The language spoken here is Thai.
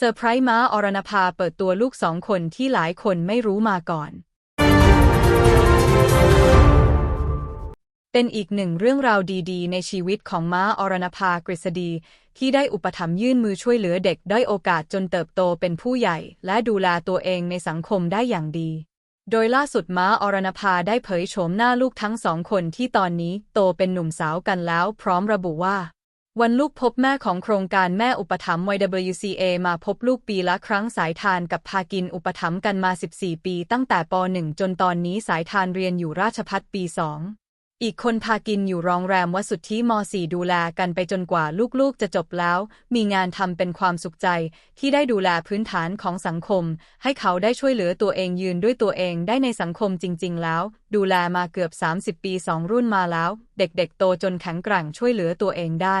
เซอร์ไพรส์ม้าอรณภาเปิดตัวลูกสองคนที่หลายคนไม่รู้มาก่อน เป็นอีกหนึ่งเรื่องราวดีๆ ในชีวิตของม้าอรณภากฤษฎี ที่ได้อุปถัมภ์ยื่นมือช่วยเหลือเด็กได้อยโอกาสจนเติบโตเป็นผู้ใหญ่ และดูแลตัวเองในสังคมได้อย่างดี โดยล่าสุดม้าอรณภาได้เผยโฉมหน้าลูกทั้งสองคนที่ตอนนี้โตเป็นหนุ่มสาวกันแล้ว พร้อมระบุว่า วันลูกพบแม่ของโครงการแม่อุปถัมภ์ YWCA มาพบลูกปีละครั้งสายทานกับพากินอุปถัมภ์กันมา 14 ปีตั้งแต่ป .1 จนตอนนี้สายทานเรียนอยู่ราชพัฒปี 2 อีกคนพากินอยู่โรงแรมวสุทธิม .4 ดูแลกันไปจนกว่าลูกๆ จะจบแล้ว มีงานทำเป็นความสุขใจ ที่ได้ดูแลพื้นฐานของสังคม ให้เขาได้ช่วยเหลือตัวเองยืนด้วยตัวเองได้ในสังคมจริง ๆ แล้ว ดูแลมาเกือบ 30 ปีสองรุ่นมาแล้ว เด็กๆโตจนแข็งแกร่งช่วยเหลือตัวเองได้